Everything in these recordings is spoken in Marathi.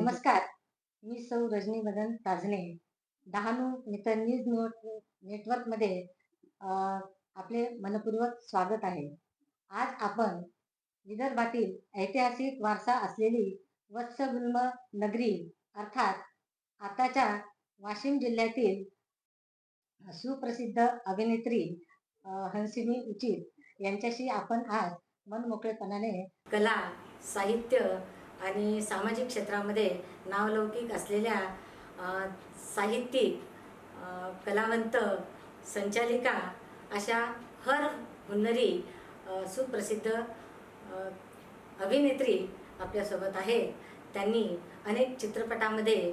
म्हणजे नमस्कार. मी सौ रजनी मदन ताजने डहाणू मित्र न्यूज नोट नेटवर्कमध्ये आपले मनपूर्वक स्वागत आहे. आज आपण विदर्भातील ऐतिहासिक वारसा असलेली वत्सगुल्म नगरी अर्थात आताच्या वाशिम जिल्ह्यातील सुप्रसिद्ध अभिनेत्री हंसिनी उचित यांच्याशी आपण आज मनमोकळेपणाने कला साहित्य आणि सामाजिक क्षेत्रामध्ये नावलौकिक असलेल्या साहित्यिक कलावंत संचालिका अशा हर हुन्नरी सुप्रसिद्ध अभिनेत्री आपल्यासोबत आहेत त्यांनी अनेक चित्रपटामध्ये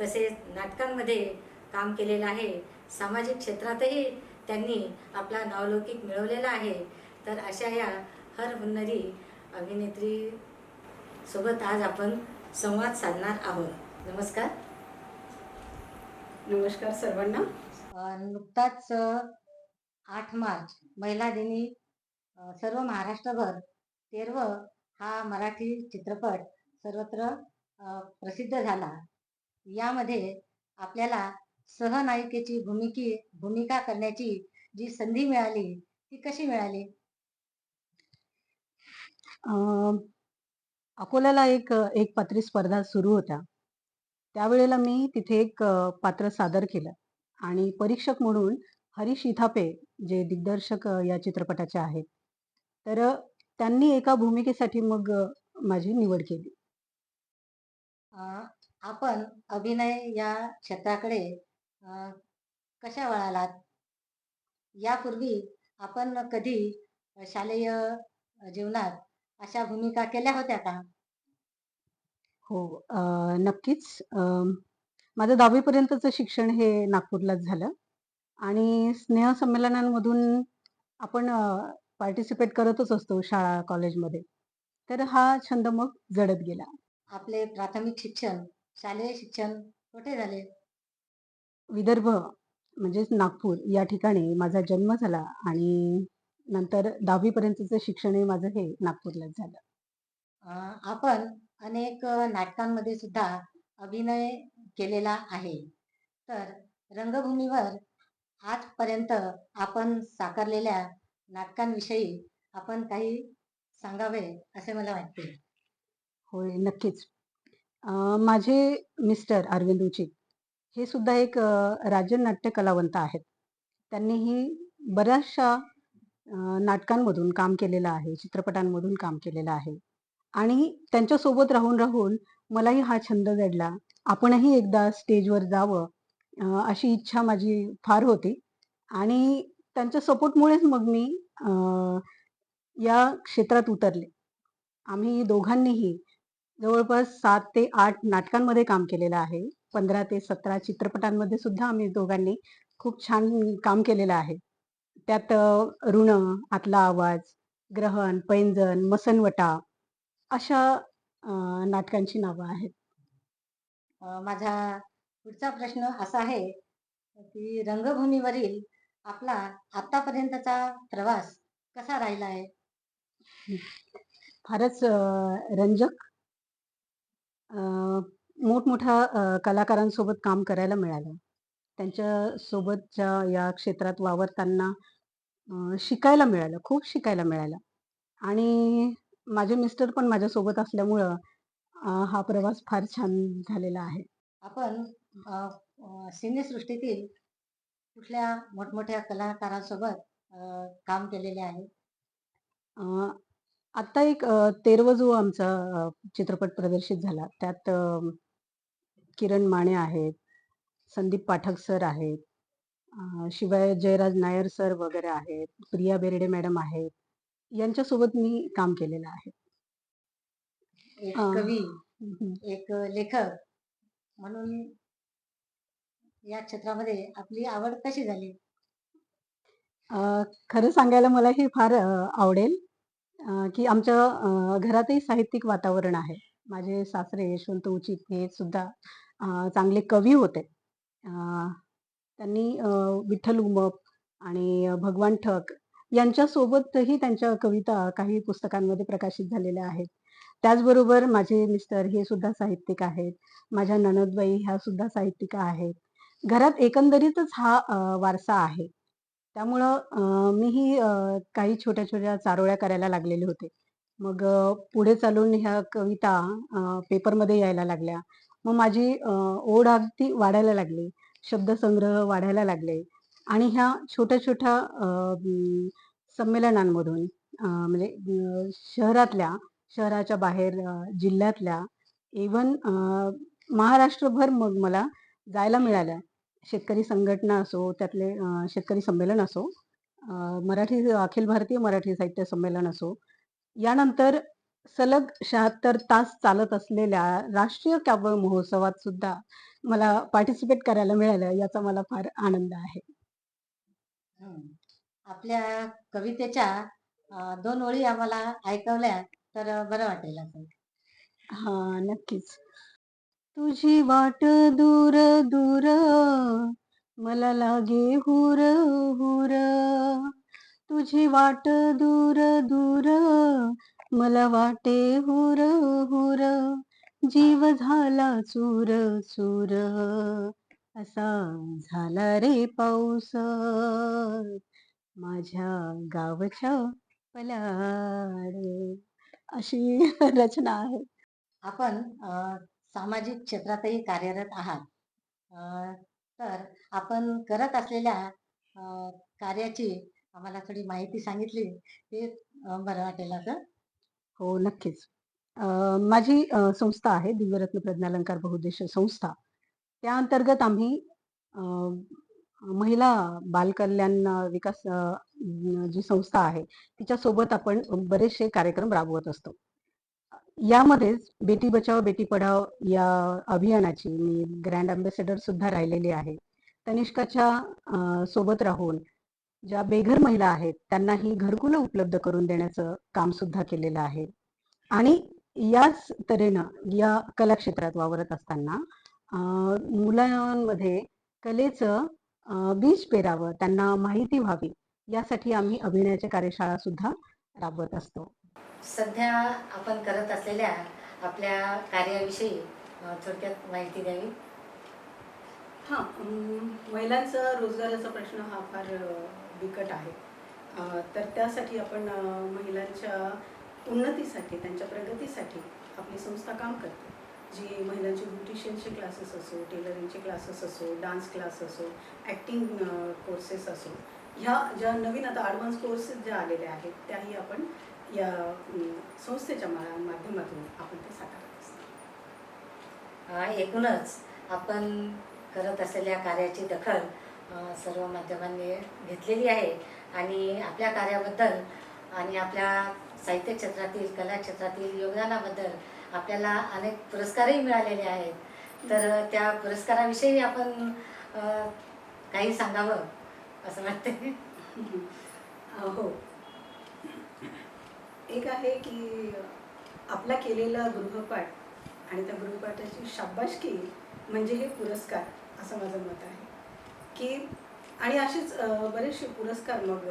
तसेच नाटकांमध्ये काम केलेलं आहे. सामाजिक क्षेत्रातही त्यांनी आपला नावलौकिक मिळवलेला आहे. तर अशा या हर हुन्नरी अभिनेत्री सोबत आज आपण संवाद साधणार आहोत. नमस्कार. नमस्कार सर्वांना. नुकताच आठ मार्च महिला दिनी सर्व महाराष्ट्रभर तेरव हा मराठी चित्रपट सर्वत्र प्रसिद्ध झाला. यामध्ये आपल्याला सहनायिकेची भूमिकी भूमिका करण्याची जी संधी मिळाली ती कशी मिळाली? अं, अकोल्याला एक एक पात्री स्पर्धा सुरू होत्या. त्यावेळेला मी तिथे एक पात्र सादर केलं आणि परीक्षक म्हणून हरीश इथापे जे दिग्दर्शक या चित्रपटाचे आहेत तर त्यांनी एका भूमिकेसाठी मग माझी निवड केली. आपण अभिनय या क्षेत्राकडे कशा वळालात? यापूर्वी आपण कधी शालेय जीवनात अशा भूमिका केल्या होत्या का? हो अ, नक्कीच. अ, माझं दहावीपर्यंतचं शिक्षण हे नागपूरलाच झालं आणि स्नेहसंमेलनांमधून आपण पार्टिसिपेट करतच असतो शाळा कॉलेजमध्ये. तर हा छंद मग जडत गेला. आपले प्राथमिक शिक्षण शालेय शिक्षण कुठे झाले? विदर्भ म्हणजेच नागपूर या ठिकाणी माझा जन्म झाला आणि नंतर दहावीपर्यंतचं शिक्षणही माझं हे नागपूरलाच झालं. आपण अनेक नाटकांमध्ये सुद्धा अभिनय केलेला आहे. तर रंगभूमीवर आजपर्यंत आपण साकारलेल्या नाटकांविषयी आपण काही सांगावे असे मला वाटते. होय नक्कीच. माझे मिस्टर अरविंद उचित हे सुद्धा एक राज्य नाट्य कलावंत आहेत. त्यांनीही बऱ्याचशा नाटकांमधून काम केलेलं आहे चित्रपटांमधून काम केलेलं आहे. आणि त्यांच्यासोबत राहून राहून मलाही हा छंद जडला. आपणही एकदा स्टेजवर जावं अशी इच्छा माझी फार होती. आणि त्यांच्या सपोर्टमुळेच मग मी या क्षेत्रात उतरले. आम्ही दोघांनीही जवळपास सात ते आठ नाटकांमध्ये काम केलेलं आहे. पंधरा ते सतरा चित्रपटांमध्ये सुद्धा आम्ही दोघांनी खूप छान काम केलेलं आहे. त्यात ऋण आतला आवाज ग्रहण पैंजण मसनवटा अशा नाटकांची नावं आहेत. माझा पुढचा प्रश्न असा आहे की रंगभूमीवरील आपला आतापर्यंतचा प्रवास कसा राहिला आहे फारच रंजक. मोठमोठ्या कलाकारांसोबत काम करायला मिळालं. त्यांच्या सोबतच्या या क्षेत्रात वावरताना शिकायला मिळालं खूप शिकायला मिळालं. आणि माझे मिस्टर पण माझ्यासोबत असल्यामुळं हा प्रवास फार छान झालेला आहे. आपण सिनेसृष्टीतील कुठल्या मोठमोठ्या कलाकारांसोबत काम केलेले आहे? आत्ता एक तेरव जो आमचा चित्रपट प्रदर्शित झाला त्यात किरण माने आहेत संदीप पाठक सर आहेत. शिवाय जयराज नायर सर वगैरे आहेत प्रिया बेर्डे मॅडम आहेत. यांच्यासोबत मी काम केलेलं आहे. एक कवी. एक लेखक म्हणून या क्षेत्रामध्ये आपली आवड कशी झाली? खरं सांगायला मलाही फार अ, आवडेल की आमच्या घरातही साहित्यिक वातावरण आहे. माझे सासरे यशवंत उचित हे सुद्धा चांगले कवी होते. त्यांनी विठ्ठल उमप आणि भगवान ठक यांच्यासोबतही त्यांच्या कविता काही पुस्तकांमध्ये प्रकाशित झालेल्या आहेत त्याचबरोबर माझे मिस्टर हे सुद्धा साहित्यिक आहेत. माझ्या ननदबाई ह्या सुद्धा साहित्यिका आहेत. घरात एकंदरीतच हा वारसा आहे. त्यामुळं मीही काही छोट्या-छोट्या चारोळ्या करायला लागलेले होते. मग पुढे चालून ह्या कविता पेपरमध्ये यायला लागल्या. मग माझी ओढ अगदी वाढायला लागली. शब्दसंग्रह वाढायला लागले आणि ह्या छोट्या-छोट्या संमेलनांमधून म्हणजे शहरातल्या, शहराच्या बाहेर जिल्ह्यातल्या इव्हन महाराष्ट्रभर मग मला जायला मिळालं. शेतकरी संघटना असो, त्यातले शेतकरी संमेलन असो, मराठी अखिल भारतीय मराठी साहित्य संमेलन असो, यानंतर सलग 76 तास चालत असलेल्या राष्ट्रीय काव्य महोत्सवात सुद्धा मला पार्टिसिपेट करायला मिळालं, याचा मला फार आनंद आहे. आपल्या कवितेच्या 2 ओळी आम्हाला ऐकवल्या तर बरं वाटेल. हां, नक्कीच. तुझी वाट दूर दूर मला लागे हुर हुर तुझी वाट दूर दूर मला वाटे हुर हुर जीव झाला चूर चूर असा झाला रे पाऊस माझ्या गावच्या पलाड अशी रचना आहे. आपण सामाजिक क्षेत्रातही कार्यरत आहात. तर आपण करत असलेल्या कार्याची आम्हाला थोडी माहिती सांगितली ते बरं वाटेल असं. हो, नक्कीच. अ, माझी अ, संस्था आहे दिव्यरत्न प्रज्ञालंकार बहुउद्देशीय संस्था. त्या अंतर्गत आम्ही अ, महिला बालकल्याण विकास अ, जी संस्था आहे, तिच्यासोबत आपण बरेचसे कार्यक्रम राबवत असतो. यामध्येच बेटी बचाओ बेटी पढाओ या अभियानाची मी ग्रँड अँबॅसेडर सुद्धा राहिलेली आहे. तनिष्काच्या अ, सोबत राहून ज्या बेघर महिला आहेत, त्यांनाही घरकुलं उपलब्ध करून देण्याचं काम सुद्धा केलेलं आहे. आणि याच तऱ्हेनं या कलाक्षेत्रात वावरत असताना मुलांमध्ये कलेचं बीज पेरावं, त्यांना माहिती व्हावी, यासाठी आम्ही अभिनयाच्या कार्यशाळा सुद्धा राबवत असतो. सध्या आपण करत असलेल्या आपल्या कार्याविषयी थोडक्यात माहिती द्यावी. हां, महिलांचा रोजगाराचा प्रश्न हा फार बिकट आहे. तर त्यासाठी आपण महिलांच्या उन्नतीसाठी, त्यांच्या प्रगतीसाठी आपली संस्था काम करते. जी महिलांचे ब्युटिशियनचे क्लासेस असो, टेलरिंगचे क्लासेस असो, डान्स क्लास असो, ॲक्टिंग कोर्सेस असो, ह्या ज्या नवीन आता ॲडव्हान्स कोर्सेस ज्या आलेल्या आहेत, त्याही आपण या संस्थेच्या मा माध्यमातून आपण ते साकारत असतो. एकूणच आपण करत असलेल्या कार्याची दखल सर्व माध्यमांनी घेतलेली आहे आणि आपल्या कार्याबद्दल आणि आपल्या साहित्य क्षेत्रातील, कला क्षेत्रातील योगदानाबद्दल आपल्याला अनेक पुरस्कारही मिळालेले आहेत. तर त्या पुरस्काराविषयी आपण काही सांगावं असं वाटते. हो. एक आहे की आपला केलेला गृहपाठ आणि त्या गृहपाठाची शाबाशकी म्हणजे हे पुरस्कार असं माझं मत आहे की आणि असेच बरेचसे पुरस्कार मग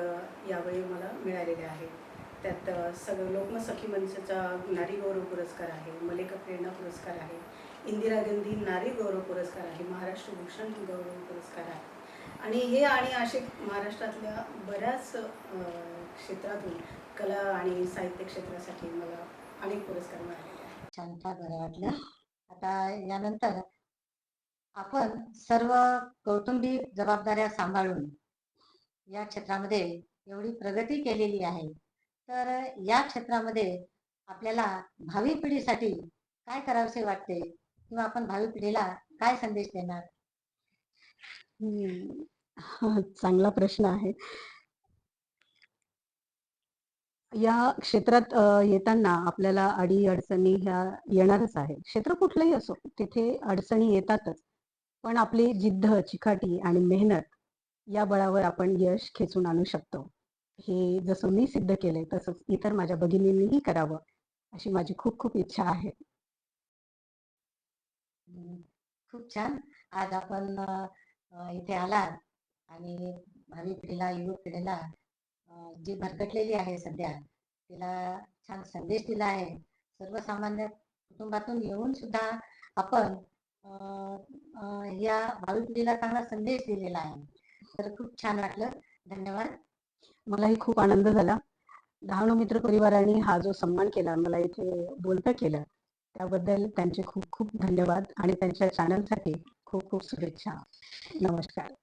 यावेळी मला मिळालेले आहेत त्यात सगळं लोकमत सखी मंचचा नारी गौरव पुरस्कार आहे मलिका प्रेरणा पुरस्कार आहे इंदिरा गांधी नारी गौरव पुरस्कार आहे महाराष्ट्र भूषण गौरव पुरस्कार आहे आणि हे आणि असे महाराष्ट्रातल्या बऱ्याच क्षेत्रातून कला आणि साहित्य क्षेत्रासाठी मला अनेक पुरस्कार मिळालेले आहेत. छान फार बरं वाटलं. आता यानंतर आपण सर्व कौटुंबिक जबाबदाऱ्या सांभाळून या क्षेत्रामध्ये एवढी प्रगती केलेली आहे. तर या क्षेत्रामध्ये आपल्याला भावी पिढीसाठी काय करावेसे वाटते? किंवा आपण भावी पिढीला काय संदेश देणार? हं. चांगला प्रश्न आहे. या क्षेत्रात येताना आपल्याला अडी-अडचणी ह्या येणारच आहे. क्षेत्र कुठलंही असो, तिथे अडचणी येतातच. पण आपली जिद्द, चिकाटी आणि मेहनत या बळावर आपण यश खेचून आणू शकतो. हे जसं मी सिद्ध केलंय, तसंच इतर माझ्या भगिनींनीही करावं, अशी माझी खूप खूप इच्छा आहे. खूप छान. आज आपण इथे आलात आणि भावी पिढीला, युवक पिढीला जी भरकटलेली आहे सध्या, तिला छान संदेश दिला आहे. सर्वसामान्य कुटुंबातून येऊन सुद्धा आपण या भाविकलीला चांगला संदेश दिलेला आहे. तर खूप छान वाटलं. धन्यवाद. मलाही खूप आनंद झाला. डहाणू मित्र परिवाराने हा जो सन्मान केला मला इथे बोलतं केलं त्याबद्दल त्यांचे खूप खूप धन्यवाद आणि त्यांच्या चॅनलसाठी खूप खूप शुभेच्छा. नमस्कार.